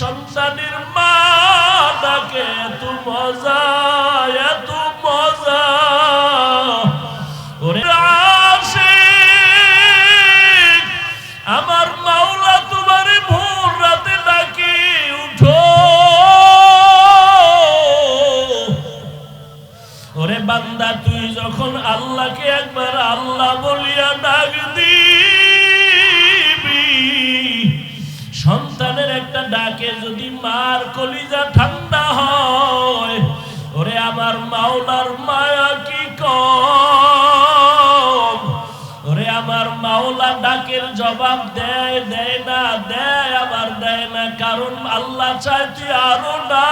সন্তানের মা তাকে তুমি মজা জবাব দেয় দেয় না, দেয়, আবার দেয় না। কারণ আল্লাহ তুই আরও না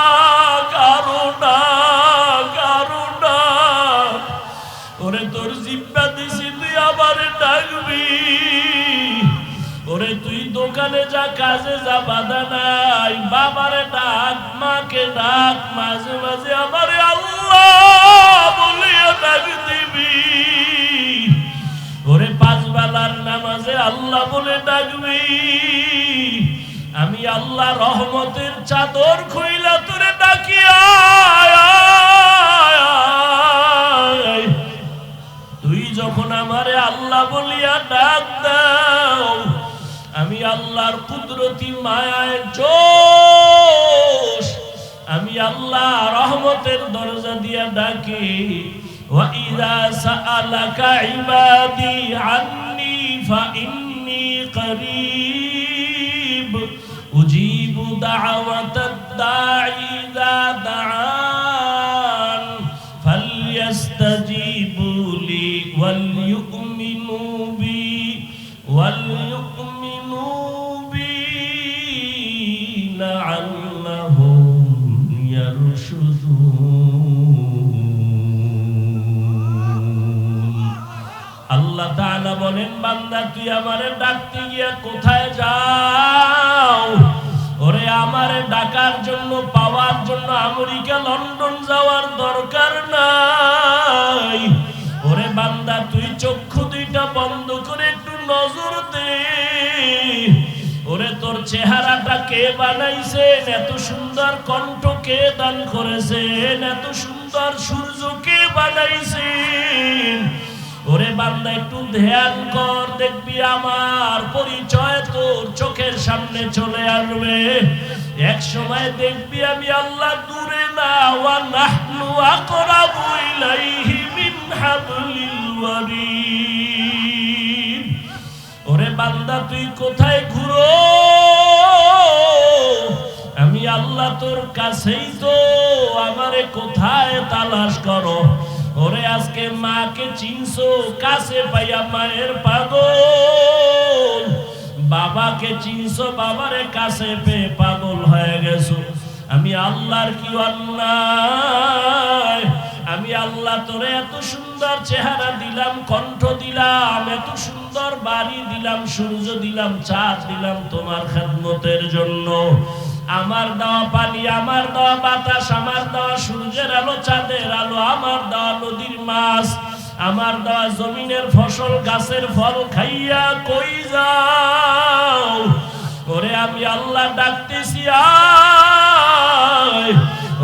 আরও ডাক আরও ডাক। ওরে তোর জিব্বা দিছি, তুই আবার ডাকবি। ওরে তুই দোকানে যা, কাজে যা, বাধা নাই। বাবারে ডাক, মাকে ডাক, মাঝে মাঝে আমারে আল্লাহ বলিয়া ডাক দিবি। ওরে পাঁচ বেলার আল্লাহ বলে ডাকবি আমি আল্লাহ রহমতের চাদর খইলা তোরে ডাকিয়া তুই যখন আমারে আল্লাহ বলিয়া ডাক আমি আল্লাহর কুদরতি মায়ায় জোশ, আমি আল্লাহ রহমতের দরজা দিয়া ডাকি, ওয়া ইযা সাআলাকা ইবাদি আন্নী فَإِنِّي قَرِيبٌ أُجِيبُ دَعْوَةَ الدَّاعِ বলেন, বান্দা, তুই আমারে ডাকতে গিয়া কোথায় যাও? ওরে, আমারে ডাকার জন্য, পাওয়ার জন্য আমেরিকা, লন্ডন যাওয়ার দরকার নাই। ওরে, বান্দা, তুই চক্ষু দুইটা বন্ধ করে একটু নজর দে। ওরে, তোর চেহারাটা কে বানাইছেন? এত সুন্দর কণ্ঠ কে দান করেছেন? এত সুন্দর সূর্য কে বানাইছেন? ওরে বান্দা, একটু ধ্যান কর, দেখবি আমার পরিচয় তোর চোখের সামনে চলে আসবে। এক সময় দেখবি আমি আল্লাহ দূরে না ওরে বান্দা, তুই কোথায় ঘুরো? আমি আল্লাহ তোর কাছেই তো, আমারে কোথায় তালাশ করো? ওরে আজকে মাকে চিনছো? কাছে পাইয়া মায়ের পাগল। বাবাকে চিনছো? বাবারে কাছে পেয়ে পাগল হয়ে গেছো। আমি আল্লাহর কি অন্যায়? আমি আল্লাহ তোরে এত সুন্দর চেহারা দিলাম, কণ্ঠ দিলাম, এত সুন্দর বাড়ি দিলাম, সূর্য দিলাম, চাঁদ দিলাম তোমার খেদমতের জন্য। আমার দেওয়া পানি আমার দেওয়া বাতাস, আমার দেওয়া সূর্যের আলো, চাঁদের আলো, আমার দেওয়া নদীর মাছ, আমার দেওয়া জমিনের ফসল, গাছের ফল খাইয়া কই যাও? ওরে আমি আল্লাহ ডাকতেছি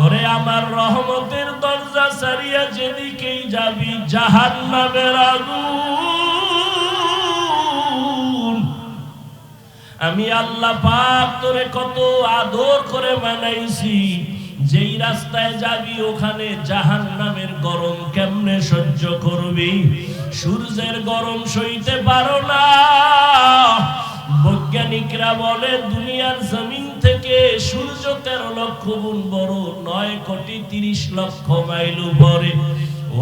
ওরে আমার রহমতের দরজা সারিয়া যেদিকেই যাবি জাহান নামের আগুন আমি আল্লাহ পাক তোরে কত আদর করে বানাইছি। যেই রাস্তায় যাবি ওখানে জাহান নামের গরম কেমনে সহ্য করবি? সূর্যের গরম সইতে পারো না। বৈজ্ঞানিকরা বলে, দুনিয়ার জমিন থেকে সূর্য তেরো লক্ষ গুণ বড়, নয় কোটি তিরিশ লক্ষ মাইল উপরে।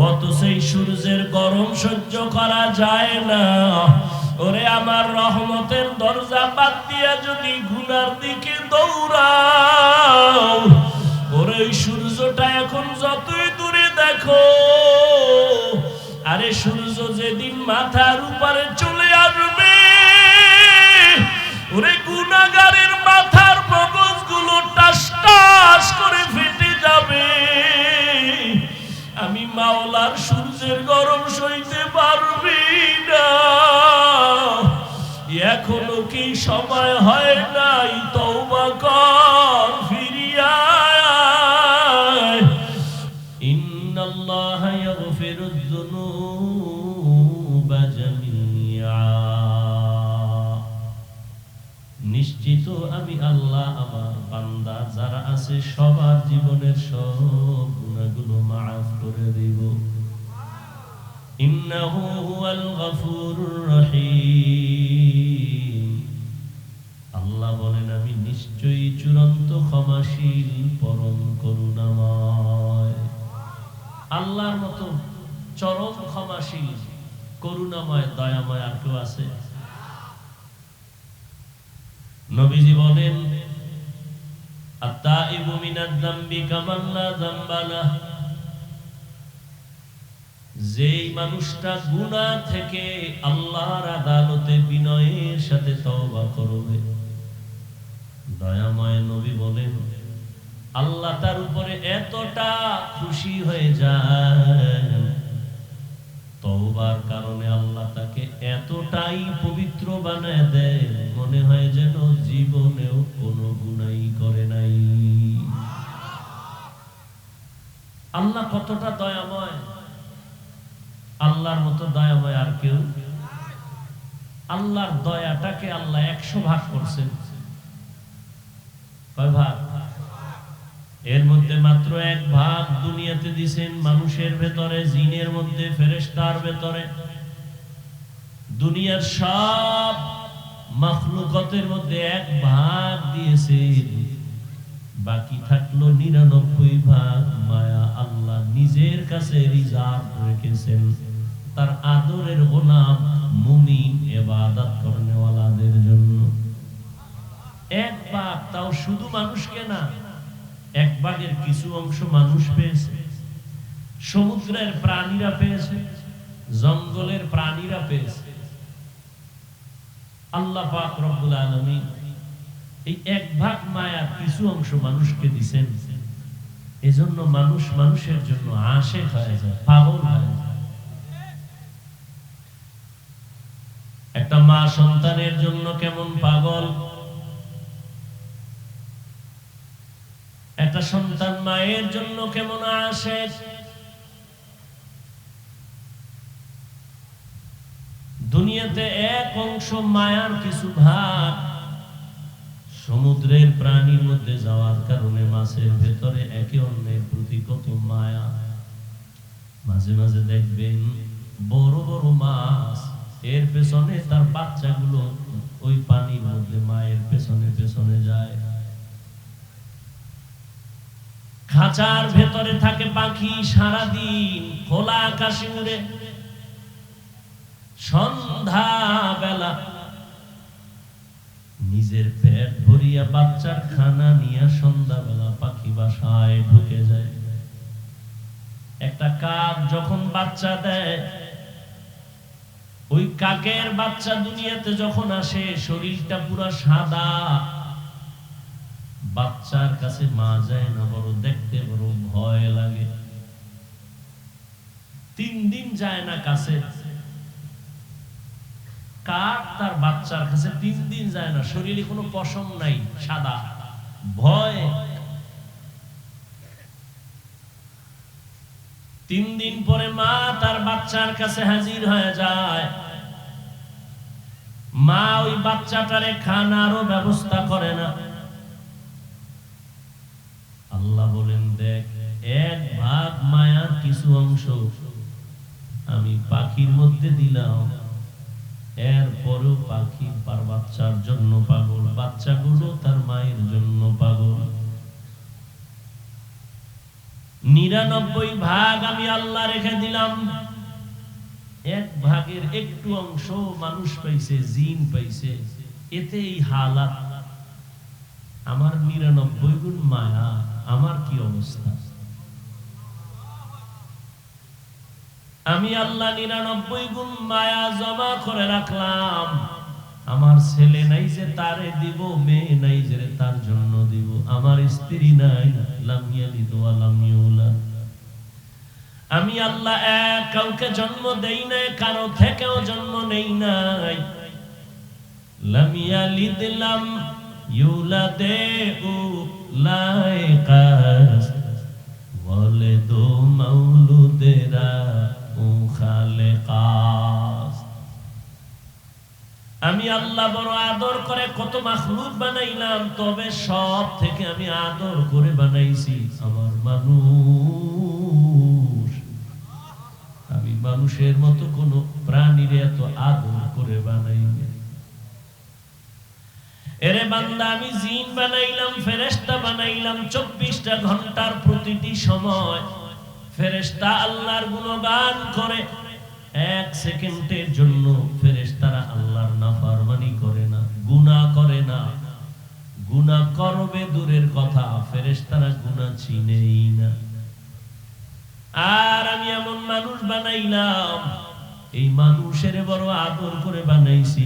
অত সেই সূর্যের গরম সহ্য করা যায় না। ওরে আমার রহমতের দরজা বাদ দিয়া যদি গুনার দিকে দৌড়াও, ওরে সূর্যটা এখন যতই দূরে দেখো, আরে সূর্য যেদিন মাথার উপরে চলে আসবে, ওরে গুনাগারের মাথার মগজগুলো টাস টাস করে ফেটে যাবে। আমি মাওলার সূর্যের গরম সইতে পারবি না। এখনও কি সময় হয় নাই? তৌবা কর, ফিরিয়া ইন্নাল্লাহ ইয়াগফিরুদ যুনুবা নিশ্চিত আমি আল্লাহ আমার বান্দা, যারা আছে সবার জীবনের সব গুণাগুলো মাফ করে দেব। ইন্নাহু হুয়াল গফুরুর রহিম। বলেন, আমি নিশ্চয়ই চূড়ান্ত ক্ষমাশীল, পরম করুণাময়। আল্লাহর মতো চরম ক্ষমাশীল, করুণাময়, দয়াময় আর কেউ আছে? নবীজি বলেন যেই মানুষটা গুনাহ থেকে আল্লাহর আদালতে বিনয়ের সাথে তওবা করবে দয়াময় নবী বলেন, আল্লাহ তার উপরে এতটা খুশি হয়ে যায়। তওবার কারণে আল্লাহ তাকে এতটাই পবিত্র বানায় দেয়, মনে হয় যেন জীবনেও কোনো গুনাই করে নাই। আল্লাহ কতটা দয়াময়। আল্লাহর মতো দয়াময় আর কেউ। আল্লাহর দয়াটাকে আল্লাহ একশো ভাগ করছেন। কয় ভাগ। এর মধ্যে মাত্র এক ভাগ দুনিয়াতে দিছেন মানুষের ভেতরে, জিনের মধ্যে, ফেরেশতার ভেতরে। দুনিয়ার সব মখলুকতের মধ্যে এক ভাগ দিয়েছেন। বাকি থাকল নিরানব্বই ভাগ মায়া আল্লাহ নিজের কাছে রিজার্ভ রেখেছেন। তার আদরের গোলাম মুমিন এবাদত করনেওয়ালাদের জন্য। তাও শুধু মানুষকে না, এক ভাগের কিছু অংশ মানুষ পেয়েছে। সমুদ্রের প্রাণীরা পেয়েছে, জঙ্গলের প্রাণীরা পেয়েছে। আল্লাহ পাক রব্বুল আলামিন এই এক ভাগ মায়ার কিছু অংশ মানুষকে দিছেন। এজন্য মানুষ মানুষের জন্য আশেক হয়ে যায়, পাগল হয়ে যায়। একটা মা সন্তানের জন্য কেমন পাগল? একটা সন্তান মায়ের জন্য কেমন আসে? দুনিয়াতে এক অংশ মায়ার কিছু ভাগ, সমুদ্রের প্রাণীর মধ্যে যাওয়ার কারণে মাছের ভেতরে একে অন্যের প্রতি কত মায়া। মাঝে মাঝে দেখবেন বড় বড় মাছ, এর পেছনে তার বাচ্চাগুলো ওই পানির মধ্যে মায়ের পেছনে পেছনে যায়। খাঁচার ভেতরে থাকে পাখি সারাদিন, খোলা আকাশে উড়ে। সন্ধ্যা বেলা নিজের পেট ভরিয়া বাচ্চার খানা নিয়ে সন্ধ্যাবেলা পাখি বাসায় ঢুকে যায়। একটা কাক যখন বাচ্চা দেয়, ওই কাকের বাচ্চা দুনিয়াতে যখন আসে, শরীরটা পুরো সাদা। বাচ্চার কাছে মা যায় না বড় দেখতে বড় ভয় লাগে। তিন দিন যায় না কাছে। কাক তার বাচ্চার কাছে তিন দিন যায় না, শরীরে কোনো পশম নাই, সাদা। ভয়। তিন দিন পরে মা তার বাচ্চার কাছে হাজির হয়ে যায়। মা ওই বাচ্চাটারে খানারও ব্যবস্থা করে না। আল্লাহ বলেন, দেখ, এক ভাগ মায়ার কিছু অংশ আমি পাখির মধ্যে দিলাম। এরপরেও পাখি পার বাচ্চার জন্য পাগল, বাচ্চাগুলো তার মায়ের জন্য পাগল। নিরানব্বই ভাগ আমি আল্লাহ রেখে দিলাম। এক ভাগের একটু অংশ মানুষ পাইছে, জিন পাইছে। এতে এই হালাত। আমার নিরানব্বই গুণ মায়া আমার কি অবস্থা? আমি আল্লাহ নিরানব্বই গুণ মায়া জমা করে রাখলাম। আমার ছেলে নাই যে তারে দিব, মেয়ে নাই যে তার জন্য দিব। আমার স্ত্রী নাই লামিয়ালি দোয়া লামিউলা আমি আল্লাহ এক, কাউকে জন্ম দেই নাই, কারও থেকেও জন্ম নেই নাই। লামিয়ালি দিলাম ইউলাদে বলে মাউলুদেরা ও আমি আল্লাহ বড় আদর করে কত মাখলুক বানাইলাম, তবে সব থেকে আমি আদর করে বানাইছি আমার মানুষ। আমি মানুষের মতো কোন প্রাণীর এত আদর করে বানাই এরে বান্দা, আমি জিন বানাইলাম ফেরেস্তা বানাইলাম, চব্বিশটা ঘণ্টার প্রতিটি সময়। ফেরেস্তা আল্লাহর গুণগান করে। এক সেকেন্ডের জন্য ফেরেস্তারা আল্লাহর নাফরমানি করে না গুনাহ করে না। গুনাহ করবে দূরের কথা ফেরেস্তারা গুনাহ চিনেই না। আর আমি এমন মানুষ বানাইলাম, এই মানুষের বড় আদর করে বানাইছি।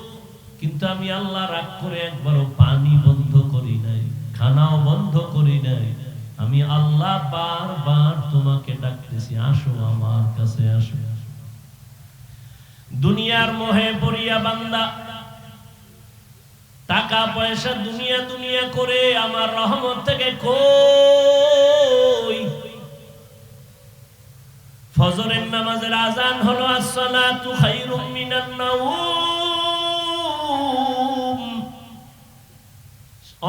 কিন্তু আমি আল্লাহ রাগ করে একবারও পানি বন্ধ করি নাই, খানাও বন্ধ করি নাই। আমি আল্লাহ বারবার তোমাকে ডাকতেছি, আসো আমার কাছে আসো। দুনিয়ার মোহে পড়িয়া বান্দা, টাকা পয়সা দুনিয়া দুনিয়া করে আমার রহমত থেকে কই? ফজরের নামাজের আজান হলো, আসসালাতু খায়রুম মিনান নাউম।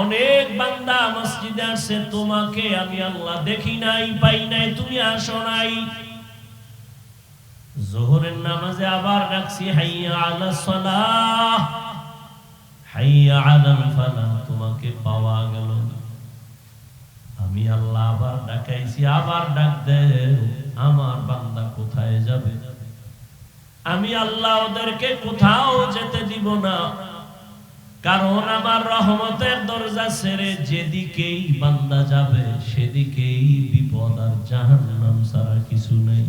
অনেক বান্দা মসজিদে আসছে তোমাকে আমি আল্লাহ দেখি নাই, পাই নাই, তুমি আসো নাই। জোহরের নামাজে আবার রাখছি হাইয়া আলা সালাহ, হাইয়া আলাল ফালাহ, তোমাকে পাওয়া গেল আমি আল্লাহ আবার ডাকাইছি, আবার ডাক দে আমার বান্দা কোথায় যাবে? আমি আল্লাহ ওদেরকে কোথাও যেতে দিব না। কারণ আমার রহমতের দরজা ছেড়ে যেদিকেই বান্দা যাবে, সেদিকেই বিপদ আর জাহান্নাম ছাড়া কিছু নেই।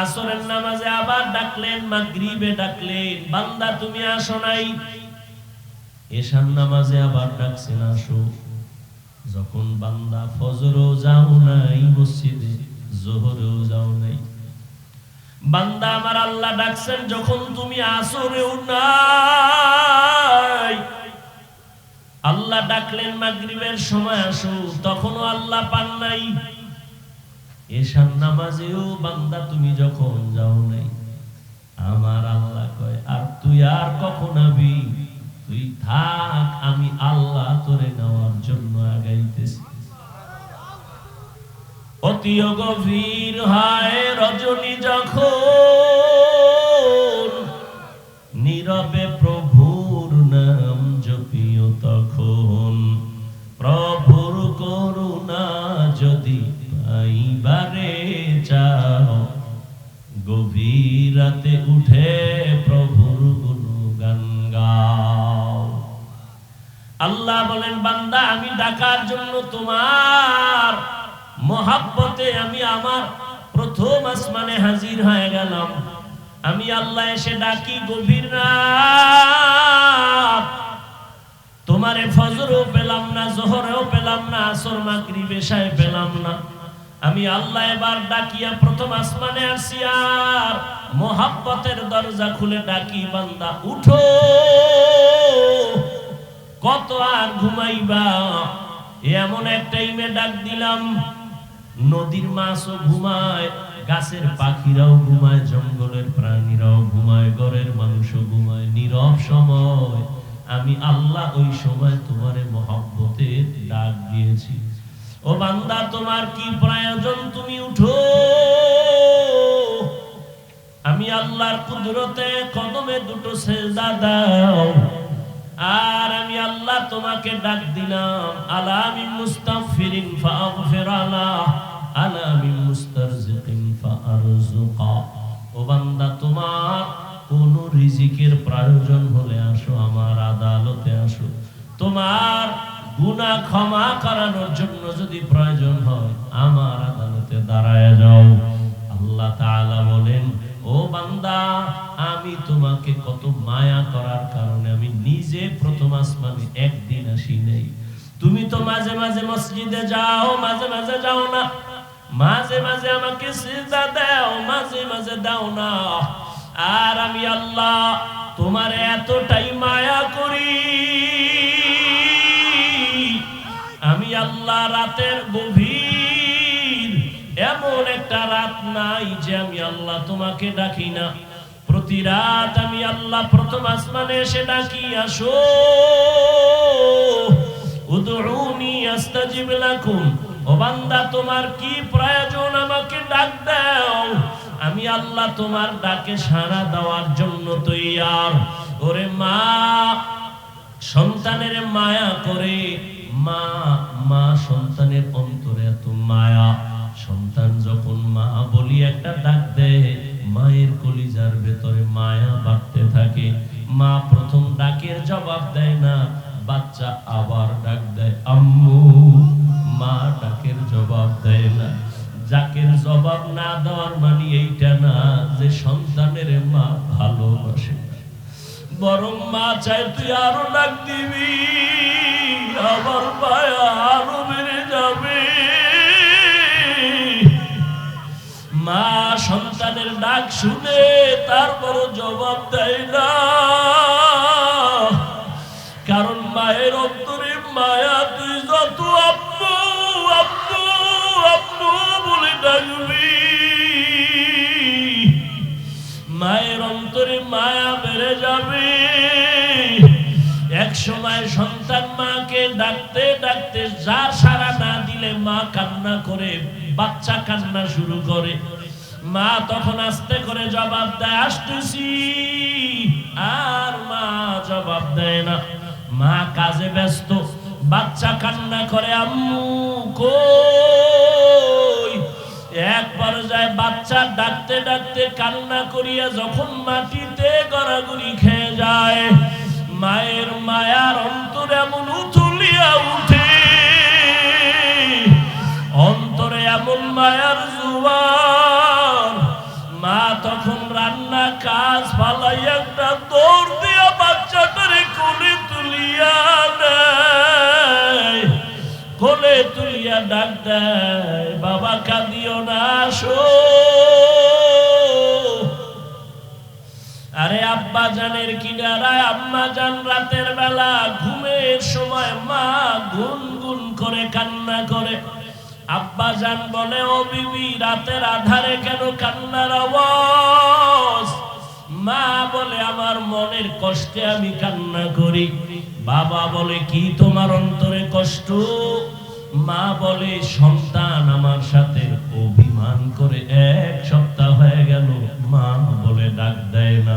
আসরের নামাজে আবার ডাকলেন, মাগরিবে ডাকলেন, বান্দা, তুমি আসো নাই? এশার নামাজে আবার ডাকছেন, আসো। যখন বান্দা ফজরও যাও নাই, মসজিদে, জোহরেও যাও নাই। বান্দা আমার আল্লাহ ডাকছেন, যখন তুমি আসরেও নাই, আল্লাহ ডাকলেন মাগরিবের সময় আসো, তখনও আল্লাহ পান নাই। এশার নামাজেও বান্দা তুমি যখন যাও নাই, আমার আল্লাহ কয়, আর তুই আর কখন আবি? তুই থাক, আমি আল্লাহ তোরে নেওয়ার জন্য আগাইতেছি। অতি গভীর হয় রজনী যখন নীরবে প্রভুর নাম জপিও তখন, প্রভুর করুণা যদি পাইবারে চাও গভীর রাতে উঠে প্রভুর গুণগান গাও। আল্লাহ বলেন, বান্দা, আমি ডাকার জন্য তোমার মহাব্বতে আমি আমার প্রথম আসমানে হাজির হয়ে গেলাম। আমি আল্লাহ এসে ডাকি, গভীর রাত, তোমারে ফজরও পেলাম না, জোহরেও পেলাম না, আসর মাগরিব এশায় পেলাম না। আমি আল্লাহ এবার ডাকিয়া প্রথম আসমানে আসি আর মোহাব্বতের দরজা খুলে ডাকি, বান্দা, উঠো, কত আর ঘুমাইবা? এমন এক টাইমে ডাক দিলাম। নদীর মাছও ঘুমায়, গাছের পাখিরাও ঘুমায়, জঙ্গলের প্রাণীরাও ঘুমায়, ঘরের মানুষও ঘুমায়। নীরব সময়, আমি আল্লাহ ওই সময় তোমারে মহব্বতের ডাক দিয়েছি। ও বান্দা, তোমার কি প্রয়োজন? তুমি উঠো। আমি আল্লাহর কুদরতে কদমে দুটো সেজদা দাও। আর আমি আল্লাহ তোমাকে ডাক দিলাম ফাগফির আলা মুস্তারজিকিন ও বান্দা, তোমার কোন রিজিকের প্রয়োজন হলে আসো, আমার আদালতে আসো। তোমার গুনাহ ক্ষমা করানোর জন্য যদি প্রয়োজন হয়, আমার আদালতে দাঁড়ায় যাও। আল্লাহ তাআলা বলেন ও বান্দা, আমি তোমাকে কত মায়া করার কারণে আমি নিজে প্রথম আসমানে একদিন আসি নেই। তুমি তো মাঝে মাঝে মসজিদে যাও, মাঝে মাঝে যাও না। মাঝে মাঝে আমাকে সিজদা দাও, মাঝে মাঝে দাও না। আর আমি আল্লাহ, তোমার এতটাই মায়া করি। আমি আল্লাহ রাতের গভীর নাই যে আমি আল্লাহ তোমাকে ডাকি না। প্রতি রাত আমি আল্লাহ প্রথম আসমানে এসে ডাকি, আসো তোমার কি প্রয়োজন? আমাকে ডাক দাও। আমি আল্লাহ তোমার ডাকে সাড়া দেওয়ার জন্য তৈয়ার। ওরে মা, সন্তানের মায়া করে। মা মা সন্তানের অন্তরে এত মায়া। সন্তান যখন মা বলি একটা ডাক দেয়, মায়ের কলিজার ভেতরে মায়া বাড়তে থাকে। মা প্রথম ডাকের জবাব দেয় না, বাচ্চা আবার ডাক দেয়, আম্মু। মা ডাকের জবাব দেয় না। যাকের জবাব না দেওয়ার মানে এইটা না যে সন্তানের মা ভালোবাসে। বরং মা চাই তুই আরও ডাক দিবি। আমার ডাক শুনে তারপর জবাব দেয় না। কারণ মায়ের অন্তরে মায়া, তুই যত আব্বু আব্বু আব্বু বলে ডাকবি। মায়ের অন্তরে মায়া বেড়ে যাবে। এক সময় সন্তান মাকে ডাকতে ডাকতে যার সারা না দিলে মা কান্না করে, বাচ্চা কান্না শুরু করে। মা তখন আস্তে করে জবাব দেয়, আসতেছি। আর মা জবাব দেয় না। মা কাজে ব্যস্ত, বাচ্চা কান্না করে, আম্মু এক পর্যায়ে বাচ্চা ডাকতে ডাকতে কান্না করিয়া যখন মাটিতে গড়াগড়ি খেয়ে যায়, মায়ের মায়ার অন্তর এমন উথুলিয়া উঠে। অন্তরে এমন মায়ার কাজ ফালাই একটা দৌড় দিয়া বাচ্চাটারে কোলে তুলিয়া নেয় কোলে তুলিয়া ডাক দেয়, বাবা, কাঁদিও না, আসো। আরে আব্বা জানের কিনারায় আম্মা জান রাতের বেলা ঘুমের সময় মা গুন গুন করে কান্না করে। আব্বা জান বলে, ও বিবি, রাতের আধারে কেন কান্নার আওয়াজ? মা বলে, আমার মনের কষ্টে আমি কান্না করি। বাবা বলে, কি তোমার অন্তরে কষ্ট? মা বলে, সন্তান আমার সাথে অভিমান করে এক সপ্তাহ হয়ে গেল। মা বলে, ডাক দেয় না।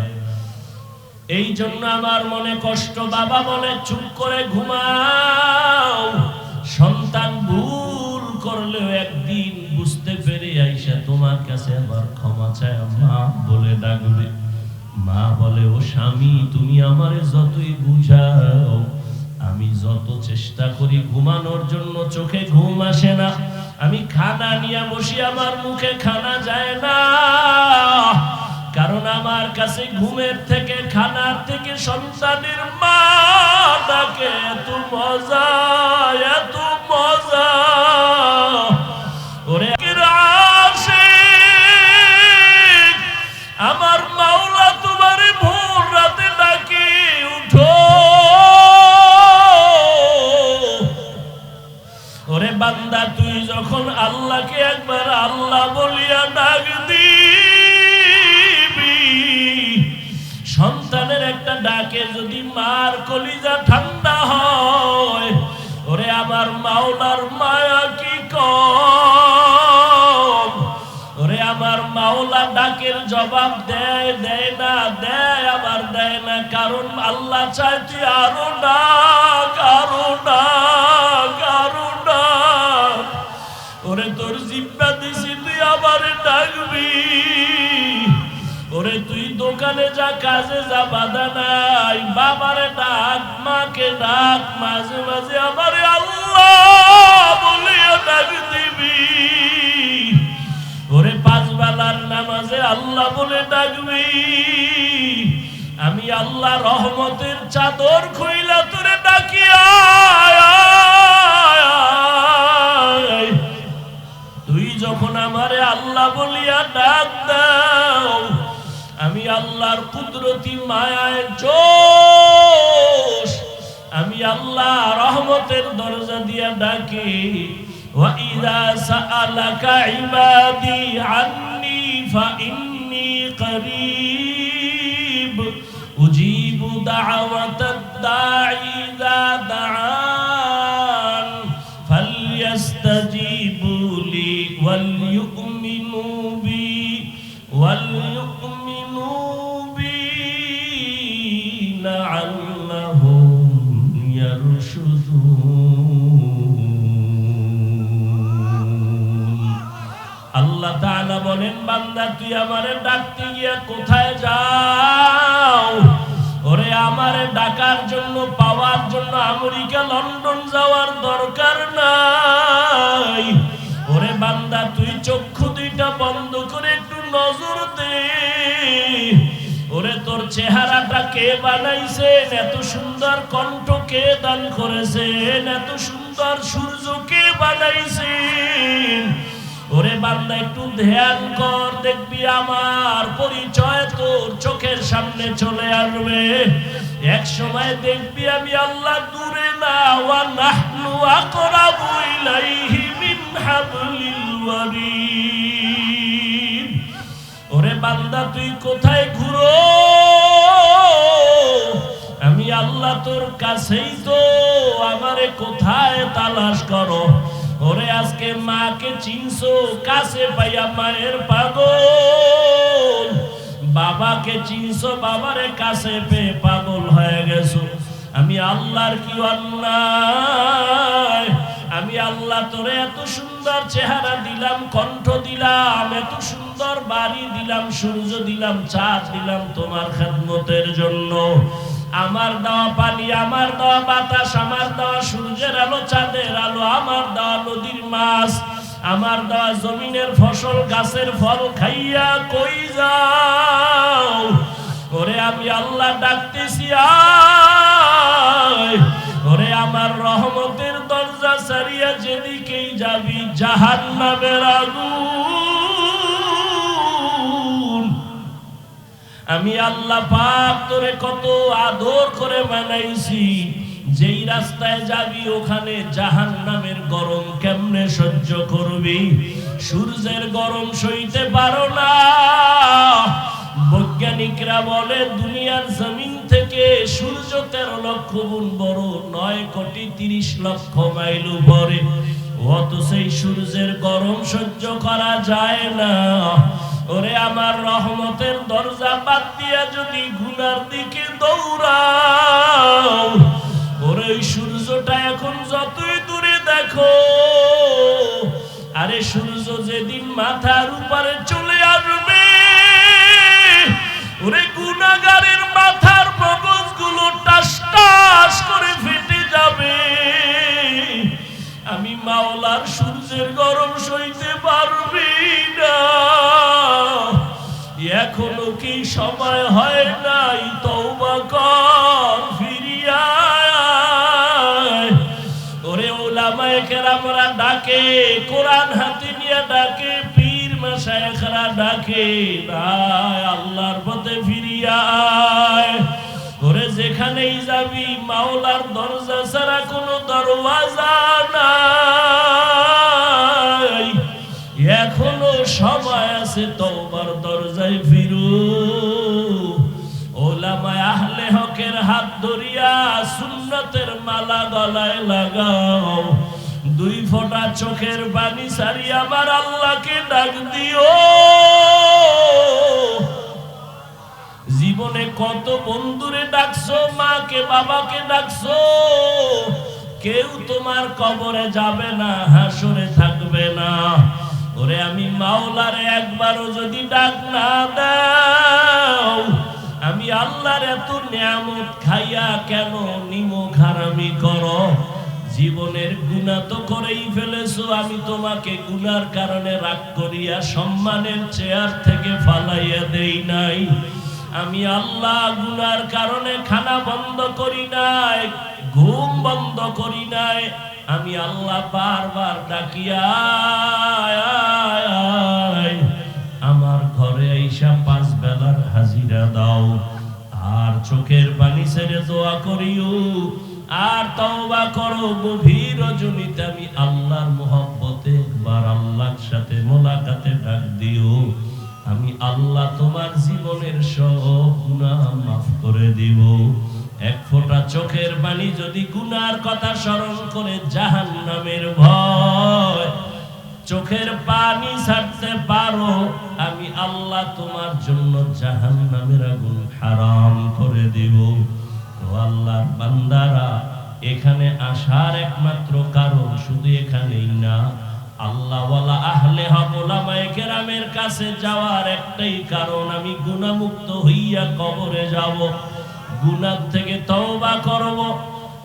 এই জন্য আমার মনে কষ্ট। বাবা বলে, চুপ করে ঘুমাও। সন্তান ভুল করলেও একদিন বুঝতে পেরে আইসা, তোমার কাছে আবার ক্ষমা চায় মা বলে ডাকবে মা বলে, ও স্বামী, তুমি আমারে যতই বুঝাও, আমি যত চেষ্টা করি ঘুমানোর জন্য, চোখে ঘুম আসে না। আমি খানা নিয়ে বসি, আমার মুখে খানা যায় না। কারণ আমার কাছে ঘুমের থেকে, খানার থেকে সন্তানের মা তাকে এত দেয় দেয় না, দেয়, আবার দেয় না। কারণ আল্লাহ তুই আরও ডাক আরও ডাক আরও ডাক ওরে তোর জিব্বা দিছি, তুই আবার ডাকবি। ওরে তুই দোকানে যা, কাজে যা, বাধা নাই। বাবারে ডাক, মাকে ডাক, মাঝে মাঝে আমারে আল্লাহ বলিয়া ডাক দিবি। বেলার নামাজে আল্লাহ আল্লাহ বলে ডাকবি আমি আল্লাহ রহমতের চাদর খুইলা তোরে ডাকি আয়, আয়, আয়। তুই যখন আমারে আল্লাহ বলিয়া ডাক দাও আমি আল্লাহর কুদরতি মায়ায় জোশ আমি আল্লাহ রহমতের দরজা দিয়া ডাকি وَإِذَا سَأَلَكَ عِبَادِي عَنِّي فَإِنِّي قَرِيبٌ أُجِيبُ دَعْوَةَ الدَّاعِ إِذَا دَعَانِ فَلْيَسْتَجِيبُوا لِي وَلْيُؤْمِنُوا بِي وَلْيُؤْمِنُوا বলেন, বান্দা, তুই আমারে ডাকতে গিয়া কোথায় যাও? ওরে, আমারে ডাকার জন্য, পাওয়ার জন্য আমেরিকা, লন্ডন যাওয়ার দরকার নাই। ওরে, বান্দা, তুই চক্ষু দুইটা বন্ধ করে একটু নজর দে। ওরে, তোর চেহারাটা কে বানাইছেন? এত সুন্দর কণ্ঠ কে দান করেছেন? এত সুন্দর সূর্য কে বানাইছেন? ওরে বান্দা, একটু ধ্যান কর, দেখবি আমার পরিচয় তোর চোখের সামনে চলে আসবে। এক সময় দেখবি আমি আল্লাহ দূরে না ওরে বান্দা, তুই কোথায় ঘুরো? আমি আল্লাহ তোর কাছেই তো, আমারে কোথায় তালাশ করো? ওরে আজকে মাকে চিনছো? কাছে পাইয়া মায়ের পাগল। বাবাকে চিনছো? বাবারে কাছে পেয়ে পাগল হয়ে গেছো। আমি আল্লাহর কি অন্যায়? আমি আল্লাহ তোরে এত সুন্দর চেহারা দিলাম, কণ্ঠ দিলাম, এত সুন্দর বাড়ি দিলাম, সূর্য দিলাম, চাঁদ দিলাম তোমার খেদমতের জন্য। আমার দেওয়া পানি, আমার দেওয়া বাতাস, আমার দেওয়া সূর্যের আলো, চাঁদের আলো, আমার দেওয়া নদীর মাছ, আমার দেওয়া জমিনের ফসল, গাছের ফল খাইয়া কই যাও? ওরে আমি আল্লাহ ডাকতেছি ওরে আমার রহমতের দরজা সারিয়া যেদিকেই যাবি জাহান নামের আগুন আমি আল্লাহ পাক তোরে কত আদর করে বানাইছি যেই রাস্তায় যাবি ওখানে জাহান নামের গরম কেমনে সহ্য করবি? সূর্যের গরম সইতে পারো না। বৈজ্ঞানিকরা বলে, দুনিয়ার জমিন থেকে সূর্য তেরো লক্ষ গুণ বড়, নয় কোটি তিরিশ লক্ষ মাইল উপরে। অত সেই সূর্যের গরম সহ্য করা যায় না। ওরে আমার রহমতের দরজা বাদ দিয়া যদি গুনার দিকে দৌড়াও, ওরে সূর্যটা এখন যতই দূরে দেখো, আরে সূর্য যেদিন মাথার উপরে চলে কোরআন হাতে নিয়ে ডাকে, পীর মাশায়েখরা ডাকে আল্লাহর পথে ফিরিয়া আয়। ওরে যেখানেই যাবি, মাওলার দরজা ছাড়া কোনো দরওয়াজা নাই। এখনও সময় আছে তওবার দরজায় ফিরু। ওলামায় আহলে হকের হাত ধরিয়া সুন্নতের মালা গলায় লাগাও। দুই ফোঁটা চোখের পানি সারি আমার আল্লাহকে ডাক দিও। জীবনে কত বন্ধুরে ডাকছো, মাকে, বাবাকে ডাকছো। কেউ তোমার কবরে যাবে না, হাসরে থাকবে না। ওরে আমি মাওলারে একবারও যদি ডাক না দাও, আমি আল্লাহর এত নিয়ামত খাইয়া কেন নিমো খারামি করো? জীবনের গুণা তো করেই ফেলেছো, আমি তোমাকে গুনার কারণে রাগ করিয়া সম্মানের চেয়ার থেকে ফালাইয়া দেই নাই আমি আল্লাহ গুনার কারণে খানা বন্ধ করি নাই, ঘুম বন্ধ করি নাই আমি আল্লাহ বারবার ডাকিয়া। আমার ঘরে আইসা পাঁচ বেলার হাজিরা দাও, আর চোখের পানি ছেড়ে দোয়া করিও আর তওবা করো গভীর রজনীতে আমি আল্লাহর মোহব্বতে একবার আল্লাহর সাথে মোলাকাতে ডাক দিও। আমি আল্লাহ তোমার জীবনের সব গুনাহ মাফ করে দিব। এক ফোঁটা চোখের পানি যদি গুনার কথা স্মরণ করে জাহান নামের ভয়, চোখের পানি ছাড়তে পারো, আমি আল্লাহ তোমার জন্য জাহান নামের আগুন হারাম করে দিব। ও আল্লাহর বান্দারা এখানে আসার একমাত্র কারণ শুধু এখানেই না আল্লাহ ওয়ালা আহলে হকলামায়ে কেরামের কাছে যাওয়ার একটাই কারণ, আমি গুনাহমুক্ত হইয়া কবরে যাব, গুনাহ থেকে তওবা করব।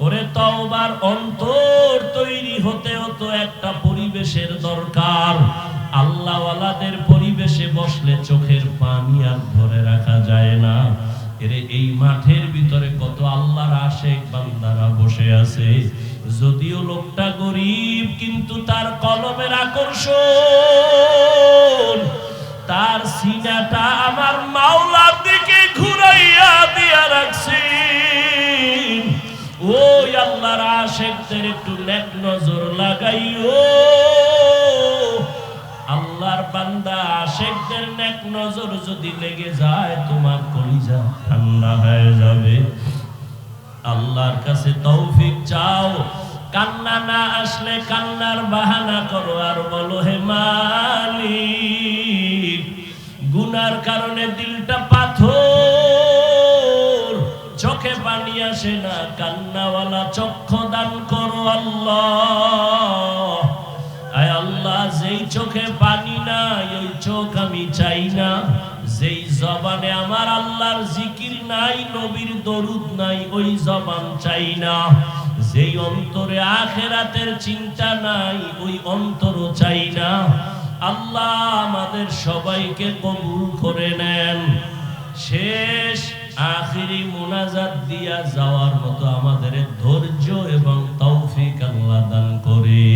ওরে তওবার অন্তর তৈরি হতে হতো একটা পরিবেশের দরকার। আল্লাহওয়ালাদের পরিবেশে বসলে চোখের বসে আছে। যদিও লোকটা গরিব, কিন্তু তার কলমের আকর্ষণ। তার সিনাটা আমার মাওলার দিকে ঘুরাইয়া দিয়া রাখছি। ওই আল্লাহর আশেকদের একটু নেক নজর লাগাইও। আল্লাহর বান্দা আশেকদের নেক নজর যদি লেগে যায়, তোমার কলিজা ঠান্ডা হয়ে যাবে। আল্লাহর কাছে তৌফিক চাও। কান্না না আসলে কান্নার বাহানা করো আর বলো, হে মালিক, গুনার কারণে দিলটা পাথর। চোখে পানি আসে না, কান্নাওয়ালা চক্ষু দান করো আল্লাহ। আয় আল্লাহ, যেই চোখে পানি নাই, ওই চোখ আমি চাই না। যেই জবানে আমার আল্লাহর জিকির নাই, নবীর দরুদ নাই, ওই জবান চাই না। যেই অন্তরে আখেরাতের চিন্তা নাই, ওই অন্তরও চাই না। আল্লাহ আমাদের সবাইকে কবুল করে নেন। শেষ আখিরি মোনাজাত দিয়া যাওয়ার মতো আমাদের ধৈর্য এবং তৌফিক আল্লাহ দান করে।